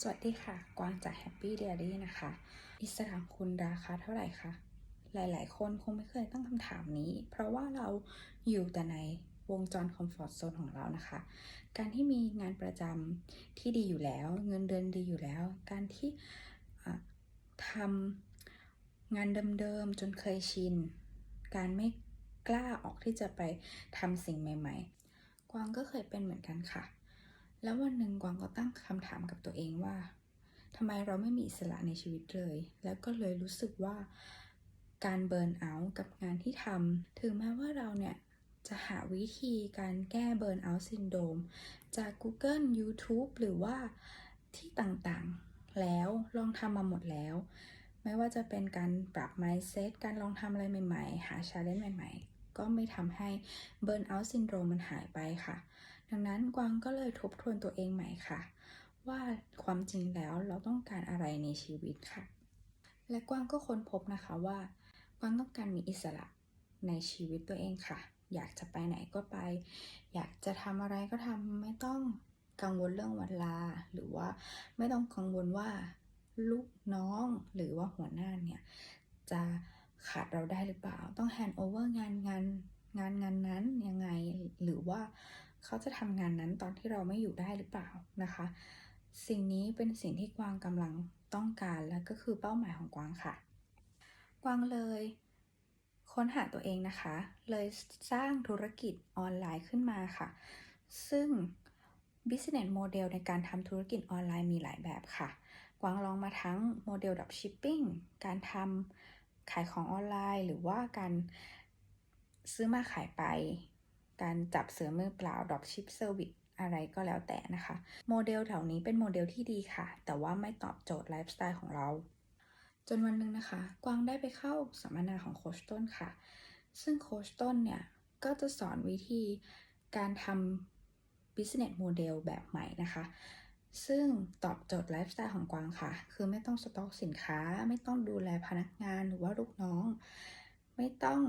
สวัสดีค่ะ กวางจาก Happy Diary นะคะ อิสระคุณราคาเท่าไหร่คะ หลายๆ คนคงไม่เคยตั้งคำถามนี้ เพราะว่าเราอยู่แต่ในวงจรคอมฟอร์ z โซนของเรานะคะ การที่มีงานประจำที่ดีอยู่แล้ว เงินเดือนดีอยู่แล้ว การที่ทำงานเดิมๆ จนเคยชิน การไม่กล้าออกที่จะไปทำสิ่งใหม่ ๆ กวางก็เคยเป็นเหมือนกันค่ะ แล้ววันหนึ่งกวางก็ตั้งคำถามกับตัวเองว่าทำไมเราไม่มีอิสระในชีวิตเลย แล้วก็เลยรู้สึกว่าการเบิร์นเอาท์กับงานที่ทำถึงแม้ว่าเราเนี่ยจะหาวิธีการแก้เบิร์นเอาท์ซินโดมจาก Google YouTube หรือว่าที่ต่างๆ แล้วลองทำมาหมดแล้ว ไม่ว่าจะเป็นการปรับ mindset การลองทำอะไรใหม่ ๆ หา challenge ใหม่ ๆ ก็ไม่ทำให้เบิร์นเอาท์ซินโดรมมันหายไปค่ะ ดังนั้นกวางก็เลยทบทวนตัวเองใหม่ค่ะ ว่าความจริงแล้วเราต้องการอะไรในชีวิตค่ะ และกวางก็ค้นพบนะคะว่ากวางต้องการมีอิสระในชีวิตตัวเองค่ะ อยากจะไปไหนก็ไป อยากจะทำอะไรก็ทำไม่ต้องกังวลเรื่องเวลา หรือว่าไม่ต้องกังวลว่าลูกน้องหรือว่าหัวหน้าเนี่ย จะขาดเราได้หรือเปล่า ต้องแฮนด์โอเวอร์งานงานงานงานนั้นยังไง หรือว่า เขาจะทำงานนั้นตอนที่เราไม่อยู่ได้หรือเปล่านะคะ สิ่งนี้เป็นสิ่งที่กวางกำลังต้องการและก็คือเป้าหมายของกวางค่ะ กวางเลย ค้นหาตัวเองนะคะ เลยสร้างธุรกิจออนไลน์ขึ้นมาค่ะ ซึ่ง business model ในการทำธุรกิจออนไลน์มีหลายแบบค่ะ กวางลองมาทั้งโมเดล dropshipping การทำขายของออนไลน์หรือว่าการซื้อมาขายไป การจับเสือมือเปล่า dropship service อะไรก็แล้วแต่นะคะ โมเดลแถวนี้เป็นโมเดลที่ดีค่ะ แต่ว่าไม่ตอบโจทย์ไลฟ์สไตล์ของเรา จนวันหนึ่งนะคะ กวางได้ไปเข้าสัมมนาของโคชต้นค่ะ ซึ่งโคชต้นเนี่ย ก็จะสอนวิธีการทำ business model แบบใหม่นะคะ ซึ่งตอบโจทย์ไลฟ์สไตล์ของกวางค่ะ คือไม่ต้องสต็อกสินค้า ไม่ต้องดูแลพนักงานหรือว่าลูกน้อง ไม่ต้อง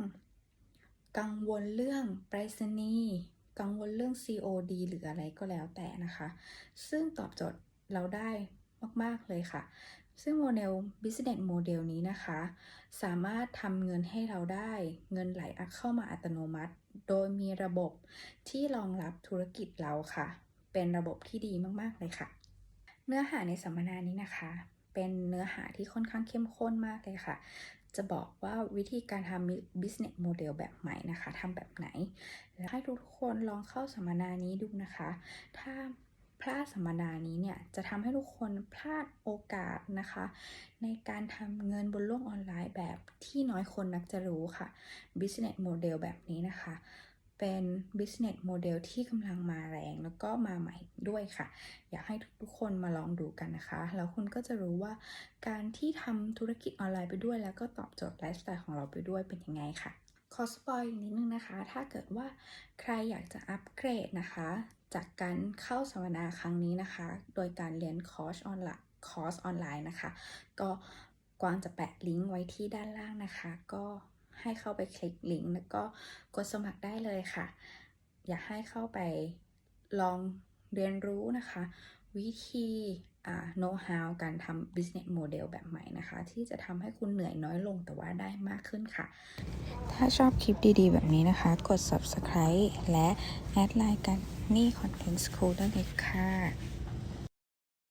กังวลเรื่องไปรษณีย์กังวลเรื่อง COD หรืออะไรก็แล้วแต่นะคะ ซึ่งตอบโจทย์เราได้มาก ๆ เลยค่ะ ซึ่งโมเดล business model นี้นะคะ สามารถทำเงินให้เราได้เงินไหลเข้ามาอัตโนมัติ โดยมีระบบที่รองรับธุรกิจเราค่ะ เป็นระบบที่ดีมาก ๆ เลยค่ะ เนื้อหาในสัมมนานี้นะคะ เป็นเนื้อหาที่ค่อนข้างเข้มข้นมากเลยค่ะ จะบอกว่าวิธีการทำ business model แบบใหม่นะคะทำแบบไหน และให้ทุกคนลองเข้าสัมมนานี้ดูนะคะ ถ้าพลาดสัมมนานี้เนี่ยจะทำให้ทุกคนพลาดโอกาสนะคะ ในการทำเงินบนโลกออนไลน์แบบที่น้อยคนนักจะรู้ค่ะ business model แบบนี้นะคะ เป็น business model ที่กำลังมาแรงแล้วก็มาใหม่ด้วยค่ะ อยากให้ทุกคนมาลองดูกันนะคะ แล้วคุณก็จะรู้ว่าการที่ทำธุรกิจออนไลน์ไปด้วย แล้วก็ตอบโจทย์ไลฟ์สไตล์ของเราไปด้วยเป็นยังไงค่ะ ขอสปอยอีกนิดนึงนะคะ ถ้าเกิดว่าใครอยากจะอัปเกรดนะคะ จากการเข้าสัมมนาครั้งนี้นะคะ โดยการเรียนคอร์สออนไลน์คอร์สออนไลน์นะคะ ก็กวางจะแปะลิงก์ไว้ที่ด้านล่างนะคะ ก็ ให้เข้าไปคลิกลิงก์แล้วก็กดสมัครได้เลยค่ะ อยากให้เข้าไปลองเรียนรู้นะคะ วิธีอ่า know how การทำ business model แบบใหม่นะคะ ที่จะทำให้คุณเหนื่อยน้อยลงแต่ว่าได้มากขึ้นค่ะ ถ้าชอบคลิปดีๆ แบบนี้นะคะ กด subscribe และแอดไลน์กันนี่ Content School ได้เลยค่ะ